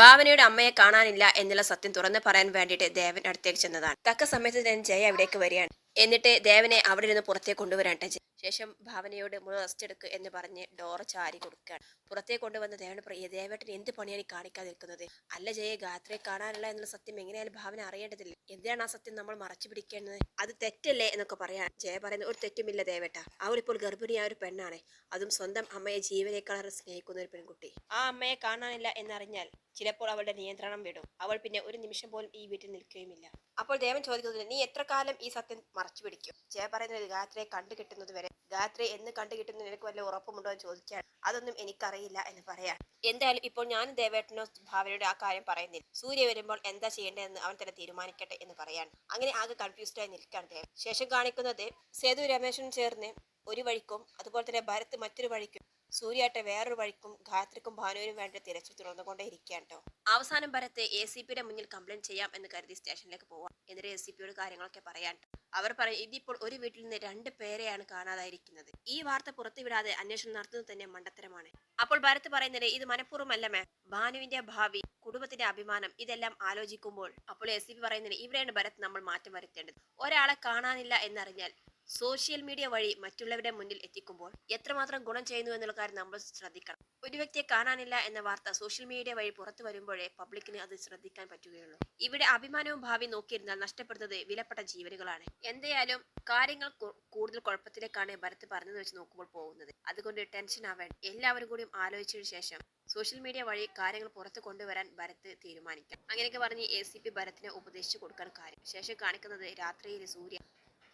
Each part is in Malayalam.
ഭാവനയുടെ അമ്മയെ കാണാനില്ല എന്നുള്ള സത്യം തുറന്നു പറയാൻ വേണ്ടിയിട്ട് ദേവൻ അടുത്തേക്ക് ചെന്നതാണ്. തക്ക സമയത്ത് തന്നെ ജയ അവിടേക്ക് വരികയാണ്. എന്നിട്ട് ദേവനെ അവിടെ നിന്ന് പുറത്തേക്ക് കൊണ്ടുവരാട്ടെ ശേഷം ഭാവനയോട് മുഴുവൻ റെസ്റ്റ് എടുക്കുക എന്ന് പറഞ്ഞ് ഡോറ ചാരി കൊടുക്കുകയാണ് പുറത്തേക്ക് കൊണ്ടുവന്ന ദേവൻ പ്രിയ ദേവേട്ടൻ എന്ത് പണിയാണ് ഈ കാണിക്കാതെ അല്ല ജയ ഗാത്രയെ കാണാനില്ല എന്നുള്ള സത്യം എങ്ങനെയായാലും ഭാവന അറിയേണ്ടതില്ല. എന്തിനാണ് ആ സത്യം നമ്മൾ മറച്ചു പിടിക്കേണ്ടത്? അത് തെറ്റല്ലേ എന്നൊക്കെ പറയാൻ ജയ പറയുന്നത് ഒരു തെറ്റുമില്ല ദേവേട്ട. ഇപ്പോൾ ഗർഭിണിയായ ഒരു പെണ്ണാണ്. അതും സ്വന്തം അമ്മയെ ജീവനേക്കാളേറെ സ്നേഹിക്കുന്ന ഒരു പെൺകുട്ടി. ആ അമ്മയെ കാണാനില്ല എന്നറിഞ്ഞാൽ ചിലപ്പോൾ അവളുടെ നിയന്ത്രണം വിടും. അവൾ പിന്നെ ഒരു നിമിഷം പോലും ഈ വീട്ടിൽ നിൽക്കുകയുമില്ല. അപ്പോൾ ദേവൻ ചോദിക്കുന്നത് നീ എത്ര കാലം ഈ സത്യം മറച്ചു പിടിക്കും? ജയ പറയുന്നത് ഗാത്രയെ കണ്ടു കിട്ടുന്നത് വരെ ഗാത്രയെ എന്ന് കണ്ടു കിട്ടുന്ന നിനക്ക് വല്ല ഉറപ്പുമുണ്ടോ എന്ന് ചോദിക്കാൻ? അതൊന്നും എനിക്കറിയില്ല എന്ന് പറയാം എന്തായാലും ഇപ്പോൾ ഞാൻ ദേവേട്ടനോ ഭാവനയുടെ ആ കാര്യം പറയുന്നില്ല. സൂര്യ വരുമ്പോൾ എന്താ ചെയ്യേണ്ടതെന്ന് അവൻ തന്നെ തീരുമാനിക്കട്ടെ എന്ന് പറയാൻ. അങ്ങനെ ആകെ കൺഫ്യൂസ്ഡ് ആയി നിൽക്കാൻ ദേവ്. ശേഷം കാണിക്കുന്നത് സേതു രമേശനും ചേർന്ന് ഒരു വഴിക്കും അതുപോലെ തന്നെ ഭരത് മറ്റൊരു വഴിക്കും സൂര്യാട്ടെ വേറൊരു വഴിക്കും ഗായത്രിക്കും ഭാനുവിനും വേണ്ട തിരച്ചിൽ തുടർന്നുകൊണ്ടേ ഇരിക്കുകയാണ് കേട്ടോ അവസാനം പരത്തെ എ സി പിയുടെ മുന്നിൽ കംപ്ലൈന്റ് ചെയ്യാം എന്ന് കരുതി സ്റ്റേഷനിലേക്ക് പോവാം. എന്നിട്ട് എ സി പിയോട് കാര്യങ്ങളൊക്കെ പറയാൻ. അവർ പറയും ഇതിപ്പോൾ ഒരു വീട്ടിൽ നിന്ന് രണ്ട് പേരെയാണ് കാണാതായിരിക്കുന്നത്. ഈ വാർത്ത പുറത്തുവിടാതെ അന്വേഷണം നടത്തുന്നത് തന്നെ മണ്ടത്തരമാണ്. അപ്പോൾ ഭരത് പറയുന്നത് ഇത് മനഃപൂർവമല്ല മാം ഭാനുവിന്റെ ഭാവി കുടുംബത്തിന്റെ അഭിമാനം ഇതെല്ലാം ആലോചിക്കുമ്പോൾ. അപ്പോൾ എസ് സി പി പറയുന്നത് ഇവിടെയാണ് ഭരത് നമ്മൾ മാറ്റം വരുത്തേണ്ടത്. ഒരാളെ കാണാനില്ല എന്നറിഞ്ഞാൽ സോഷ്യൽ മീഡിയ വഴി മറ്റുള്ളവരുടെ മുന്നിൽ എത്തിക്കുമ്പോൾ എത്രമാത്രം ഗുണം ചെയ്യുന്നു എന്നുള്ള കാര്യം നമ്മൾ ശ്രദ്ധിക്കണം. ഒരു വ്യക്തിയെ കാണാനില്ല എന്ന വാർത്ത സോഷ്യൽ മീഡിയ വഴി പുറത്തു വരുമ്പോഴേ പബ്ലിക്കിന് അത് ശ്രദ്ധിക്കാൻ പറ്റുകയുള്ളൂ. ഇവിടെ അഭിമാനവും ഭാവി നോക്കിയിരുന്നാൽ നഷ്ടപ്പെടുന്നത് വിലപ്പെട്ട ജീവനുകളാണ്. എന്തായാലും കാര്യങ്ങൾ കൂടുതൽ കുഴപ്പത്തിലേക്കാണ് ഭരത് പറഞ്ഞത് വെച്ച് നോക്കുമ്പോൾ പോകുന്നത്. അതുകൊണ്ട് ടെൻഷൻ ആവാൻ എല്ലാവരും കൂടിയും ആലോചിച്ചതിനു ശേഷം സോഷ്യൽ മീഡിയ വഴി കാര്യങ്ങൾ പുറത്തു കൊണ്ടുവരാൻ ഭരത് തീരുമാനിക്കാം. അങ്ങനെയൊക്കെ പറഞ്ഞ് എ സി പി ഭരത്തിനെ ഉപദേശിച്ചു കൊടുക്കാൻ കാര്യം. ശേഷം കാണിക്കുന്നത് രാത്രിയിലെ സൂര്യ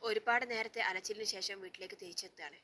ഒരുപാട് നേരത്തെ അലച്ചിലിന് ശേഷം വീട്ടിലേക്ക് തിരിച്ചെത്തുകയാണ്.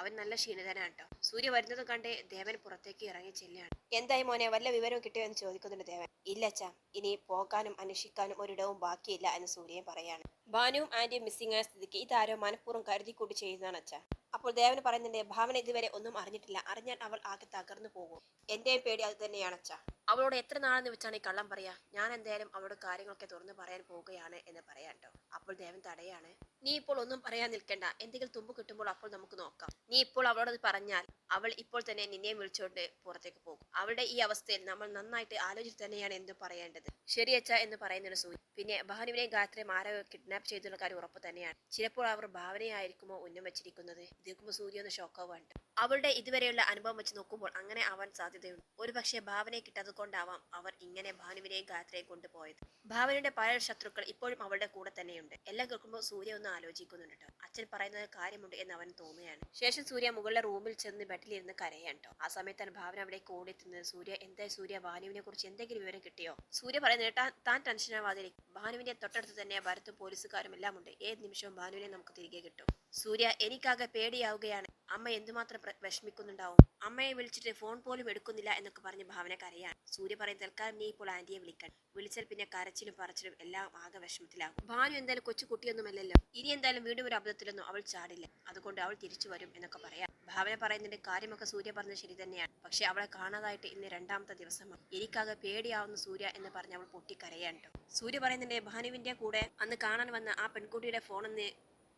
അവൻ നല്ല ക്ഷീണിതനാണ് കേട്ടോ. സൂര്യ വരുന്നത് കണ്ട് ദേവൻ പുറത്തേക്ക് ഇറങ്ങി ചെല്ലുകയാണ്. എന്തായി മോനെ വല്ല വിവരവും കിട്ടിയോ എന്ന് ചോദിക്കുന്നുണ്ട് ദേവൻ. ഇല്ല അച്ഛാ ഇനി പോകാനും അന്വേഷിക്കാനും ഒരിടവും ബാക്കിയില്ല എന്ന് സൂര്യൻ പറയാണ്. ഭാനുവും ആന്റിയും മിസ്സിംഗ് ആയ സ്ഥിതിക്ക് ഇതാരോ മനഃപൂർവം കരുതി കൂട്ടി ചെയ്യുന്നതാണ് അച്ഛാ. അപ്പോൾ ദേവൻ പറയുന്നുണ്ട് ഭാവന ഇതുവരെ ഒന്നും അറിഞ്ഞിട്ടില്ല. അറിഞ്ഞാൽ അവൾ ആകെ തകർന്നു പോകും. എന്റെയും പേടി അത് തന്നെയാണ് അച്ഛാ. അവളോട് എത്ര നാളെന്ന് വെച്ചാണ് ഈ കള്ളം പറയാ? ഞാൻ എന്തായാലും അവളോട് കാര്യങ്ങളൊക്കെ തുറന്നു പറയാൻ പോവുകയാണ് എന്ന് പറയാട്ടോ അപ്പോൾ ദേവൻ തടയാണ്. നീ ഇപ്പോൾ ഒന്നും പറയാൻ നിൽക്കണ്ട. എന്തെങ്കിലും തുമ്പ് കിട്ടുമ്പോൾ അപ്പോൾ നമുക്ക് നോക്കാം. നീ ഇപ്പോൾ അവളോട് പറഞ്ഞാൽ അവൾ ഇപ്പോൾ തന്നെ നിന്നെ വിളിച്ചുകൊണ്ട് പുറത്തേക്ക് പോകും. അവളുടെ ഈ അവസ്ഥയിൽ നമ്മൾ നന്നായിട്ട് ആലോചിച്ച് തന്നെയാണ് എന്തും പറയേണ്ടത്. ശരിയച്ച എന്ന് പറയുന്നൊരു സൂചി. പിന്നെ ഭാനുവിനെയും ഗായത്രിയും ആരോ കിഡ്നാപ്പ് ചെയ്തുള്ള കാര്യം ഉറപ്പ് തന്നെയാണ്. ചിലപ്പോൾ അവർ ഭാവനയായിരിക്കുമോ ഉന്നം വെച്ചിരിക്കുന്നത്? ഇതേക്കുമ്പോൾ സൂര്യ ഒന്ന് ഷോക്കാവാണ്ട് അവളുടെ ഇതുവരെയുള്ള അനുഭവം വെച്ച് നോക്കുമ്പോൾ അങ്ങനെ ആവാൻ സാധ്യതയുണ്ട്. ഒരു പക്ഷേ ഭാവനയെ കിട്ടാത്തത് കൊണ്ടാവാം അവർ ഇങ്ങനെ ഭാനുവിനെയും ഗാത്രയെയും കൊണ്ടുപോയത്. ഭാവനയുടെ പല ശത്രുക്കൾ ഇപ്പോഴും അവളുടെ കൂടെ തന്നെയുണ്ട്. എല്ലാം കേൾക്കുമ്പോൾ സൂര്യ ഒന്ന് ആലോചിക്കുന്നുണ്ട്. അച്ഛൻ പറയുന്നത് കാര്യമുണ്ട് എന്ന് അവൻ തോന്നുകയാണ്. ശേഷം സൂര്യ മുകളിലെ റൂമിൽ ചെന്ന് ബെഡിലിരുന്ന് കരയാണ്. ആ സമയത്താണ് ഭാവന അവിടേക്ക് ഓടിയെത്തുന്നത്. സൂര്യ എന്താ സൂര്യ? ഭാനുവിനെ കുറിച്ച് എന്തെങ്കിലും വിവരം കിട്ടിയോ? സൂര്യ പറയുന്നത് "താൻ- ടെൻഷനാവാതിരിക്കും ഭാനുവിന്റെ തൊട്ടടുത്ത് തന്നെ ഭരത്തും പോലീസുകാരും എല്ലാം ഉണ്ട് ഏത് നിമിഷവും ഭാനുവിനെ നമുക്ക് തിരികെ കിട്ടും. സൂര്യ എനിക്കാകെ പേടിയാവുകയാണ്. അമ്മ എന്തുമാത്രം വിഷമിക്കുന്നുണ്ടാവും? അമ്മയെ വിളിച്ചിട്ട് ഫോൺ പോലും എടുക്കുന്നില്ല എന്നൊക്കെ പറഞ്ഞ് ഭാവന കരയാണ്. സൂര്യ പറയും തൽക്കാലം നീ ഇപ്പോൾ ആന്റിയെ വിളിക്കണം വിളിച്ചാൽ പിന്നെ കരച്ചിലും പറച്ചിലും എല്ലാം ആകെ വിഷമത്തിലാകും. ഭാനു എന്തായാലും കൊച്ചു കുട്ടിയൊന്നുമല്ലല്ലോ. ഇനി എന്തായാലും വീണ്ടും ഒരു അബദ്ധത്തിലൊന്നും അവൾ ചാടില്ല. അതുകൊണ്ട് അവൾ തിരിച്ചു വരും എന്നൊക്കെ പറയാം. ഭാവന പറയുന്നതിന്റെ കാര്യമൊക്കെ സൂര്യ പറഞ്ഞ ശരി തന്നെയാണ്. പക്ഷെ അവളെ കാണാതായിട്ട് ഇന്ന് രണ്ടാമത്തെ ദിവസമാണ്. എനിക്കാകെ പേടിയാവുന്ന സൂര്യ എന്ന് പറഞ്ഞ് അവൾ പൊട്ടിക്കരയാണ് ട്ടോ. സൂര്യ പറയുന്നുണ്ട് ഭാനുവിന്റെ കൂടെ അന്ന് കാണാൻ വന്ന ആ പെൺകുട്ടിയുടെ ഫോണെന്ന്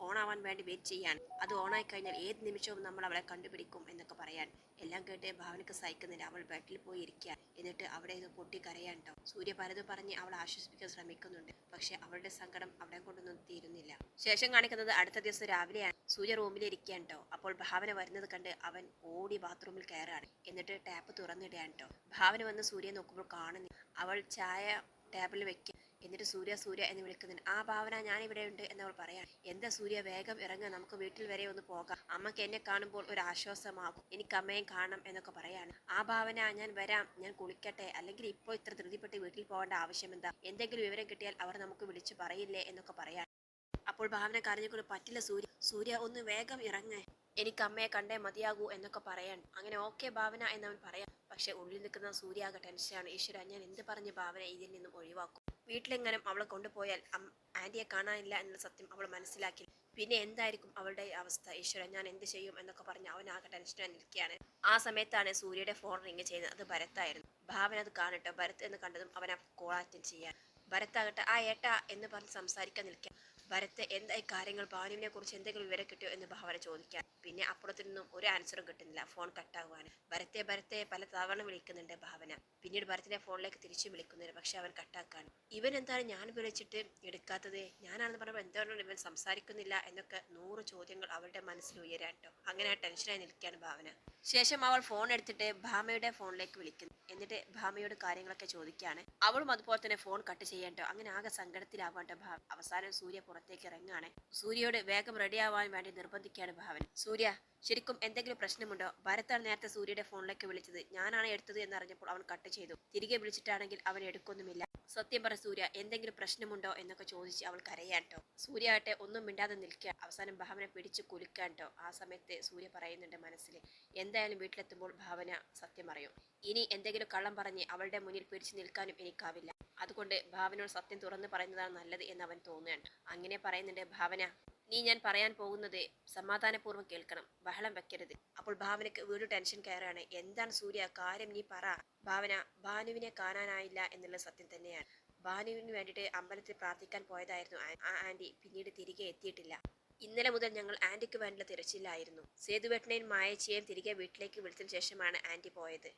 ഓണാവാൻ വേണ്ടി വെയിറ്റ് ചെയ്യാൻ. അത് ഓണായി കഴിഞ്ഞാൽ ഏത് നിമിഷവും നമ്മൾ അവളെ കണ്ടുപിടിക്കും എന്നൊക്കെ പറയാൻ. എല്ലാം കേട്ട് ഭാവനക്ക് സഹിക്കുന്നില്ല. അവൾ ബെഡിൽ പോയി ഇരിക്കുക. എന്നിട്ട് അവിടെ ഇത് പൊട്ടി കരയാൻ സൂര്യ പലതും പറഞ്ഞ് അവളെ ആശ്വസിപ്പിക്കാൻ ശ്രമിക്കുന്നുണ്ട്. പക്ഷെ അവളുടെ സങ്കടം അവിടെ കൊണ്ടൊന്നും തീരുന്നില്ല. ശേഷം കാണിക്കുന്നത് അടുത്ത ദിവസം രാവിലെയാണ്. സൂര്യ ട്ടോ. അപ്പോൾ ഭാവന വരുന്നത് കണ്ട് അവൻ ഓടി ബാത്റൂമിൽ കയറാണ്. എന്നിട്ട് ടാപ്പ് തുറന്നിടുകയാണ് ട്ടോ. ഭാവന വന്ന് സൂര്യ നോക്കുമ്പോൾ കാണുന്നില്ല. അവൾ ചായ ടേബിളിൽ വെക്കുക എന്നിട്ട് സൂര്യ സൂര്യ എന്ന് വിളിക്കുന്നുണ്ട്. ആ ഭാവന ഞാൻ ഇവിടെ ഉണ്ട് എന്നവൾ പറയാൻ എന്താ സൂര്യ വേഗം ഇറങ്ങുക നമുക്ക് വീട്ടിൽ വരെ ഒന്ന് പോകാം. അമ്മയ്ക്ക് എന്നെ കാണുമ്പോൾ ഒരു ആശ്വാസമാകും. എനിക്ക് അമ്മയും കാണണം എന്നൊക്കെ പറയാണ്. ആ ഭാവന ഞാൻ വരാം ഞാൻ കുളിക്കട്ടെ അല്ലെങ്കിൽ ഇപ്പോൾ ഇത്ര ധൃതിപ്പെട്ട് വീട്ടിൽ പോകേണ്ട ആവശ്യമെന്താ എന്തെങ്കിലും വിവരം കിട്ടിയാൽ അവർ നമുക്ക് വിളിച്ചു പറയില്ലേ എന്നൊക്കെ പറയാൻ അപ്പോൾ ഭാവന കരഞ്ഞുകൊണ്ട് പറ്റില്ല സൂര്യ. സൂര്യ ഒന്ന് വേഗം ഇറങ്ങ്. എനിക്ക് അമ്മയെ കണ്ടേ മതിയാകൂ എന്നൊക്കെ പറയാൻ അങ്ങനെ ഓക്കെ ഭാവന എന്നവൻ പറയാം. പക്ഷെ ഉള്ളിൽ നിൽക്കുന്ന സൂര്യ ആകെ ടെൻഷനാണ് ഈശ്വര ഞാൻ എന്ത് പറഞ്ഞ് ഭാവന ഇതിൽ നിന്നും ഒഴിവാക്കും? വീട്ടിലെങ്ങാനും അവളെ കൊണ്ടുപോയാൽ ആന്റിയെ കാണാനില്ല എന്ന സത്യം അവൾ മനസ്സിലാക്കി. പിന്നെ എന്തായിരിക്കും അവളുടെ അവസ്ഥ? ഈശ്വര ഞാൻ എന്ത് ചെയ്യും എന്നൊക്കെ പറഞ്ഞ് അവൻ ആകെ ടെൻഷനായി നിൽക്കുകയാണ്. ആ സമയത്താണ് സൂര്യയുടെ ഫോൺ റിങ് ചെയ്യുന്നത്. അത് ഭരത്തായിരുന്നു. ഭാവന അത് കാണട്ടെ. ഭരത് എന്ന് കണ്ടതും അവൻ ആ കോൾ അറ്റൻഡ് ചെയ്യാൻ ഭരത്താകട്ടെ ആ ഏട്ടാ എന്ന് പറഞ്ഞ് സംസാരിക്കാൻ നിൽക്കുക ഭരത്ത് എന്തായി കാര്യങ്ങൾ? ഭാവനുവിനെ കുറിച്ച് എന്തെങ്കിലും വിവരം കിട്ടിയോ എന്ന് ഭാവന ചോദിക്കാൻ പിന്നെ അപ്പുറത്തു നിന്നും ഒരു ആൻസറും കിട്ടുന്നില്ല. ഫോൺ കട്ടാകുവാണ് ഭരത്തെ ഭരത്തെ പല തവണ വിളിക്കുന്നുണ്ട് ഭാവന. പിന്നീട് ഭരത്തിനെ ഫോണിലേക്ക് തിരിച്ചു വിളിക്കുന്നുണ്ട്. പക്ഷെ അവൻ കട്ടാക്കാണ് ഇവൻ എന്താണ് ഞാൻ വിളിച്ചിട്ട് എടുക്കാത്തത്? ഞാനാണെന്ന് പറയുമ്പോൾ എന്തുകൊണ്ടാണ് ഇവൻ സംസാരിക്കുന്നില്ല എന്നൊക്കെ നൂറ് ചോദ്യങ്ങൾ അവളുടെ മനസ്സിൽ ഉയരാൻ കേട്ടോ അങ്ങനെ ടെൻഷനായി നിൽക്കുകയാണ് ഭാവന. ശേഷം അവൾ ഫോൺ എടുത്തിട്ട് ഭാമയുടെ ഫോണിലേക്ക് വിളിക്കുന്നു. എന്നിട്ട് ഭാമയോട് കാര്യങ്ങളൊക്കെ ചോദിക്കുകയാണ്. അവളും അതുപോലെ തന്നെ ഫോൺ കട്ട് ചെയ്യണ്ടോ അങ്ങനെ ആകെ സങ്കടത്തിലാവാണ്ടോ ഭാവ അവസാനം സൂര്യ പുറത്തേക്ക് ഇറങ്ങാണ് സൂര്യയോട് വേഗം റെഡിയാവാൻ വേണ്ടി നിർബന്ധിക്കുകയാണ് ഭാവൻ സൂര്യ ശരിക്കും എന്തെങ്കിലും പ്രശ്നമുണ്ടോ? ഭരത്താണ് നേരത്തെ സൂര്യയുടെ ഫോണിലേക്ക് വിളിച്ചത്. ഞാനാണ് എടുത്തത് എന്നറിഞ്ഞപ്പോൾ അവൻ കട്ട് ചെയ്തു. തിരികെ വിളിച്ചിട്ടാണെങ്കിൽ അവൻ എടുക്കൊന്നുമില്ല. സത്യം പറ സൂര്യ എന്തെങ്കിലും പ്രശ്നമുണ്ടോ എന്നൊക്കെ ചോദിച്ച് അവൾ കരയാട്ടോ സൂര്യ ആട്ടെ ഒന്നും മിണ്ടാതെ നിൽക്കുക. അവസാനം ഭാവന പിടിച്ച് കുലുക്കാട്ടോ ആ സമയത്ത് സൂര്യ പറയുന്നുണ്ട് മനസ്സിൽ എന്തായാലും വീട്ടിലെത്തുമ്പോൾ ഭാവന സത്യം അറിയും ഇനി എന്തെങ്കിലും കള്ളം പറഞ്ഞ് അവളുടെ മുന്നിൽ പിടിച്ചു നിൽക്കാനും എനിക്കാവില്ല. അതുകൊണ്ട് ഭാവനോട് സത്യം തുറന്ന് പറയുന്നതാണ് നല്ലത് എന്ന് അവൻ തോന്നുകയാണ് അങ്ങനെ പറയുന്നുണ്ട് ഭാവന നീ ഞാൻ പറയാൻ പോകുന്നത് സമാധാനപൂർവം കേൾക്കണം. ബഹളം വെക്കരുത്. അപ്പോൾ ഭാവനയ്ക്ക് വീണ്ടും ടെൻഷൻ കയറാണ് എന്താണ് സൂര്യ? കാര്യം നീ പറ. ഭാവന ഭാനുവിനെ കാണാനായില്ല എന്നുള്ള സത്യം തന്നെയാണ്. ഭാനുവിന് വേണ്ടിയിട്ട് അമ്പലത്തിൽ പ്രാർത്ഥിക്കാൻ പോയതായിരുന്നു ആ- ആന്റി പിന്നീട് തിരികെ എത്തിയിട്ടില്ല. ഇന്നലെ മുതൽ ഞങ്ങൾ ആന്റിക്ക് വേണ്ടിയുള്ള തിരച്ചിലായിരുന്നു. സേതുവേട്ടനെയും മായച്ചിയെയും തിരികെ വീട്ടിലേക്ക് വിളിച്ചതിന് ശേഷമാണ് ആന്റി പോയത്.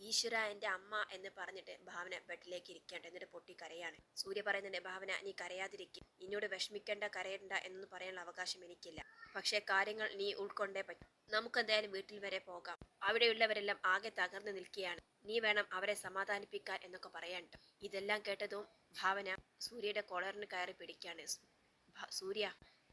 ഈശ്വര എന്റെ അമ്മ എന്ന് പറഞ്ഞിട്ട് ഭാവന ബെഡിലേക്ക് ഇരിക്കേണ്ട എന്നിട്ട് പൊട്ടി കരയാണ്. സൂര്യ പറയുന്നുണ്ട് ഭാവന നീ കരയാതിരിക്കും. നിന്നോട് വിഷമിക്കേണ്ട കരയണ്ട എന്നൊന്നും പറയാനുള്ള അവകാശം എനിക്കില്ല. പക്ഷേ കാര്യങ്ങൾ നീ ഉൾക്കൊണ്ടേ പറ്റും. നമുക്കെന്തായാലും വീട്ടിൽ വരെ പോകാം. അവിടെയുള്ളവരെല്ലാം ആകെ തകർന്നു നിൽക്കുകയാണ്. നീ വേണം അവരെ സമാധാനിപ്പിക്കാൻ എന്നൊക്കെ പറയാനുണ്ട്. ഇതെല്ലാം കേട്ടതും ഭാവന സൂര്യയുടെ കോളറിന് കയറി പിടിക്കാണ് സൂര്യ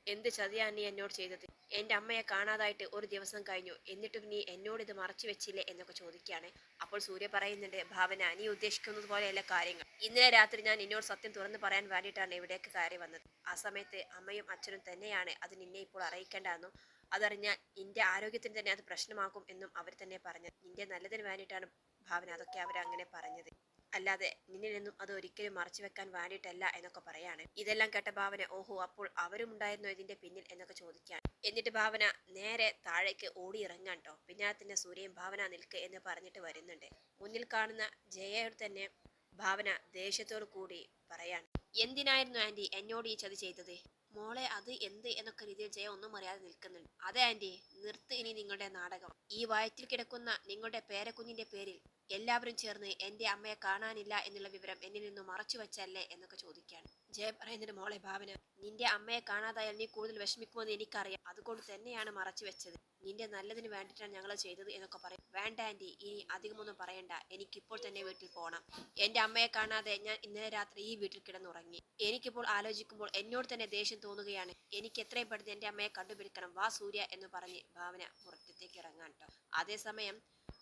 എന്ത് ചതിയാണ് നീ എന്നോട് ചെയ്തത്? എന്റെ അമ്മയെ കാണാതായിട്ട് ഒരു ദിവസം കഴിഞ്ഞു. എന്നിട്ടും നീ എന്നോട് ഇത് മറച്ചു വെച്ചില്ലേ എന്നൊക്കെ ചോദിക്കുകയാണ്. അപ്പോൾ സൂര്യ പറയുന്നുണ്ട് ഭാവന നീ ഉദ്ദേശിക്കുന്നത് പോലെയല്ല കാര്യങ്ങൾ. ഇന്നലെ രാത്രി ഞാൻ എന്നോട് സത്യം തുറന്നു പറയാൻ വേണ്ടിയിട്ടാണ് ഇവിടേക്ക് കയറി വന്നത്. ആ സമയത്ത് അമ്മയും അച്ഛനും തന്നെയാണ് അത് നിന്നെ ഇപ്പോൾ അറിയിക്കേണ്ടതെന്നും അതറിഞ്ഞാൽ നിന്റെ ആരോഗ്യത്തിന് തന്നെ അത് പ്രശ്നമാകും എന്നും അവർ തന്നെ പറഞ്ഞു നിന്റെ നല്ലതിന് വേണ്ടിയിട്ടാണ് ഭാവന അതൊക്കെ അവർ അങ്ങനെ പറഞ്ഞത്. അല്ലാതെ നിന്നിൽ നിന്നും അത് ഒരിക്കലും മറച്ചു വെക്കാൻ വേണ്ടിയിട്ടല്ല എന്നൊക്കെ പറയാണ്. ഇതെല്ലാം കേട്ട ഭാവന ഓഹോ അപ്പോൾ അവരും ഉണ്ടായിരുന്നു ഇതിന്റെ പിന്നിൽ എന്നൊക്കെ ചോദിക്കാൻ. എന്നിട്ട് ഭാവന നേരെ താഴേക്ക് ഓടി ഇറങ്ങാൻ ട്ടോ. പിന്നാലെ തന്നെ സൂര്യയും ഭാവന നിൽക്ക് എന്ന് പറഞ്ഞിട്ട് വരുന്നുണ്ട്. മുന്നിൽ കാണുന്ന ജയയോട് തന്നെ ഭാവന ദേഷ്യത്തോടു കൂടി പറയാണ്. എന്തിനായിരുന്നു ആന്റി എന്നോട് ഈ ചതി ചെയ്തത്? മോളെ അത് എന്ത് എന്നൊക്കെ രീതിയിൽ ജയ ഒന്നും അറിയാതെ നിൽക്കുന്നുണ്ട്. അതെ ആന്റി നിർത്ത് ഇനി നിങ്ങളുടെ നാടകം. ഈ വയറ്റിൽ കിടക്കുന്ന നിങ്ങളുടെ പേരക്കുഞ്ഞിന്റെ പേരിൽ എല്ലാവരും ചേർന്ന് എന്റെ അമ്മയെ കാണാനില്ല എന്നുള്ള വിവരം എന്നിൽ നിന്ന് മറച്ചു വെച്ചല്ലേ എന്നൊക്കെ ചോദിക്കാണ് ജയ പറയുന്നുണ്ട് മോളെ ഭാവന നിന്റെ അമ്മയെ കാണാതായാൽ നീ കൂടുതൽ വിഷമിക്കുമെന്ന് എനിക്കറിയാം. അതുകൊണ്ട് തന്നെയാണ് മറച്ചു വെച്ചത്. നിന്റെ നല്ലതിന് വേണ്ടിയിട്ടാണ് ഞങ്ങൾ ചെയ്തത് എന്നൊക്കെ പറയും. വേണ്ട ആന്റി ഇനി അധികമൊന്നും പറയണ്ട. എനിക്കിപ്പോൾ തന്നെ വീട്ടിൽ പോകണം എന്റെ അമ്മയെ കാണാതെ ഞാൻ ഇന്നലെ രാത്രി ഈ വീട്ടിൽ കിടന്നുറങ്ങി. എനിക്കിപ്പോൾ ആലോചിക്കുമ്പോൾ എന്നോട് തന്നെ ദേഷ്യം തോന്നുകയാണ്. എനിക്ക് എത്രയും പെട്ടെന്ന് എന്റെ അമ്മയെ കണ്ടുപിടിക്കണം. വാ സൂര്യ എന്ന് പറഞ്ഞ് ഭാവന പുറത്തേക്ക് ഇറങ്ങാൻ കേട്ടോ. അതേസമയം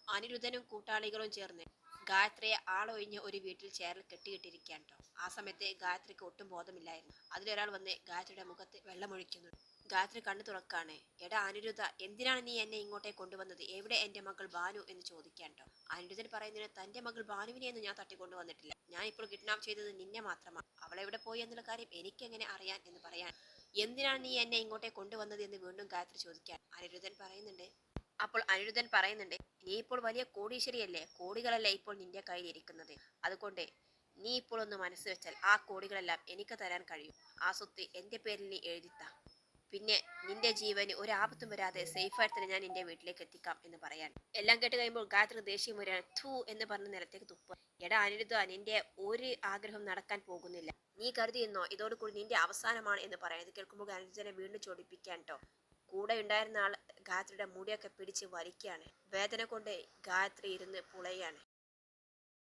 അനിരുദ്ധനും കൂട്ടാളികളും ചേർന്ന് ഗായത്രിയെ ആളൊഴിഞ്ഞ് ഒരു വീട്ടിൽ ചേരൽ കെട്ടിയിട്ടിരിക്കാൻ കേട്ടോ ആ സമയത്ത് ഗായത്രിക്ക് ഒട്ടും ബോധമില്ലായിരുന്നു. അതിലൊരാൾ വന്ന് ഗായത്രിയുടെ മുഖത്ത് വെള്ളമൊഴിക്കുന്നു. ഗായത്രി കണ്ണു തുറക്കാണ്. എടാ അനിരുദ്ധ എന്തിനാണ് നീ എന്നെ ഇങ്ങോട്ടേ കൊണ്ടുവന്നത്? എവിടെ എന്റെ മകൾ ബാനു എന്ന് ചോദിക്കാൻ കേട്ടോ അനിരുദ്ധൻ പറയുന്നതിന് തന്റെ മകൾ ബാനുവിനെയൊന്നും ഞാൻ തട്ടിക്കൊണ്ടുവന്നിട്ടില്ല ഞാൻ ഇപ്പോൾ കിഡ്നാപ്പ് ചെയ്തത് നിന്നെ മാത്രമാണ്. അവൾ എവിടെ പോയി എന്നുള്ള കാര്യം എനിക്കെങ്ങനെ അറിയാൻ എന്ന് പറയാൻ എന്തിനാണ് നീ എന്നെ ഇങ്ങോട്ടേ കൊണ്ടുവന്നത് എന്ന് വീണ്ടും ഗായത്രി ചോദിക്കാൻ അനിരുദ്ധൻ പറയുന്നുണ്ട് അപ്പോൾ അനിരുദ്ധൻ പറയുന്നുണ്ട് നീ ഇപ്പോൾ വലിയ കോടീശ്വരിയല്ലേ? കോടികളല്ലേ ഇപ്പോൾ നിന്റെ കയ്യിൽ ഇരിക്കുന്നത് അതുകൊണ്ട് നീ ഇപ്പോൾ ഒന്ന് മനസ്സ് വെച്ചാൽ ആ കോടികളെല്ലാം എനിക്ക് തരാൻ കഴിയും. ആ സ്വത്ത് എന്റെ പേരിൽ നീ എഴുതിത്താ. പിന്നെ നിന്റെ ജീവന് ഒരു ആപത്തും വരാതെ സേഫായിട്ട് തന്നെ ഞാൻ നിന്റെ വീട്ടിലേക്ക് എത്തിക്കാം എന്ന് പറയാൻ എല്ലാം കേട്ട് കഴിയുമ്പോൾ ഗായത്രി ദേഷ്യം വരികയാണ്. ഥൂ എന്ന് പറഞ്ഞ നിലത്തേക്ക് തുപ്പ എടാ അനിരുദ്ധ നിന്റെ ഒരു ആഗ്രഹം നടക്കാൻ പോകുന്നില്ല. നീ കരുതിയെന്നോ? ഇതോടുകൂടി നിന്റെ അവസാനമാണ് എന്ന് പറയാം ഇത് കേൾക്കുമ്പോൾ അനിരുദ്ധനെ വീണ്ടും ചൊടിപ്പിക്കാൻ കേട്ടോ കൂടെ ഉണ്ടായിരുന്ന ആൾ ഗായത്രിയുടെ മുടിയൊക്കെ പിടിച്ച് വലിക്കുകയാണ്. വേദന കൊണ്ട് ഗായത്രി ഇരുന്ന് പുളയാണ്